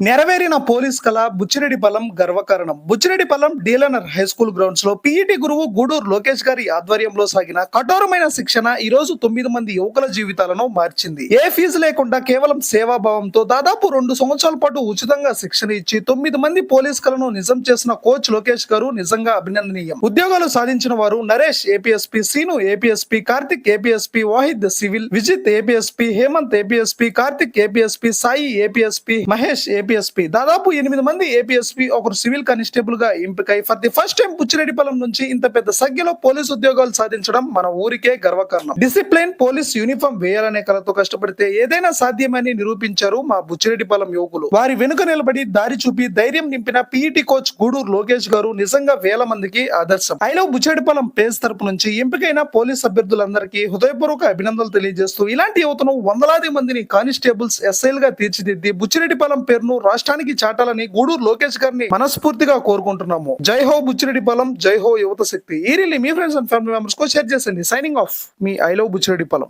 నెరవేరిన police కళ బుచ్చిరెడ్డిపల్లం గర్వకారణం బుచ్చిరెడ్డిపల్లం డీలనర్ హై స్కూల్ గ్రౌండ్స్లో పీఈటీ గురువు గూడూరు లోకేష్ గారి ఆధ్వర్యంలో సాగిన కఠోరమైన శిక్షణ ఈ రోజు తొమ్మిది మంది యువకుల జీవితాలను మార్చింది. ఏ ఫీజు లేకుండా కేవలం సేవాభావంతో దాదాపు రెండు సంవత్సరాల పాటు ఉచితంగా శిక్షణ ఇచ్చి తొమ్మిది మంది పోలీస్ కళను నిజం చేసిన కోచ్ లోకేష్ గారు నిజంగా అభినందనీయం. ఉద్యోగాలు సాధించిన వారు Naresh APSP Seenu APSP Karthik APSP Vahid civil Vijith APSP Hemanth APSP Karthik APSP Sai APSP Mahesh AP APSP దాదాపు ఎనిమిది మంది ఏపీఎస్పీ ఒకరు సివిల్ కానిస్టేబుల్గా ఎంపికై for the first time Buchireddypalem నుంచి ఇంత పెద్ద సంఖ్యలో పోలీస్ ఉద్యోగాలు సాధించడం మన ఊరికే గర్వకారణం. డిసిప్లిన్ పోలీస్ యూనిఫామ్ వేయాలనే కలతో కష్టపడితే ఏదైనా సాధ్యమని నిరూపించారు మా బుచ్చిరెడ్డిపాలెం యువకులు. వారి వెనుక నిలబడి దారి చూపి ధైర్యం నింపిన పీఈటీ కోచ్ గూడూరు లోకేష్ గారు నిజంగా వేల మందికి ఆదర్శం. ఐలో లవ్ బుచ్చిరెడ్డిపాలెం పేజ్ తరపు నుంచి ఎంపికైన పోలీస్ అభ్యర్థులందరికీ హృదయపూర్వక అభినందనలు తెలియజేస్తూ ఇలాంటి యువతను వందలాది మందిని కానిస్టేబుల్స్ ఎస్ఐల్గా తీర్చిదిద్ది బుచ్చిరెడ్డిపాలెం పేరును రాష్ట్రానికి చాటాలని గూడూరు లోకేష్ గారిని మనస్ఫూర్తిగా కోరుకుంటున్నాము. జై హో బుచ్చిరెడ్డిపాలెం జై హో యువత శక్తి. ఈ రీలి మీ ఫ్రెండ్స్ అండ్ ఫ్యామిలీ మెంబర్స్ కో షేర్ చేసండి సైనింగ్ ఆఫ్ మీ ఐ లవ్ బుచ్చిరెడ్డిపాలెం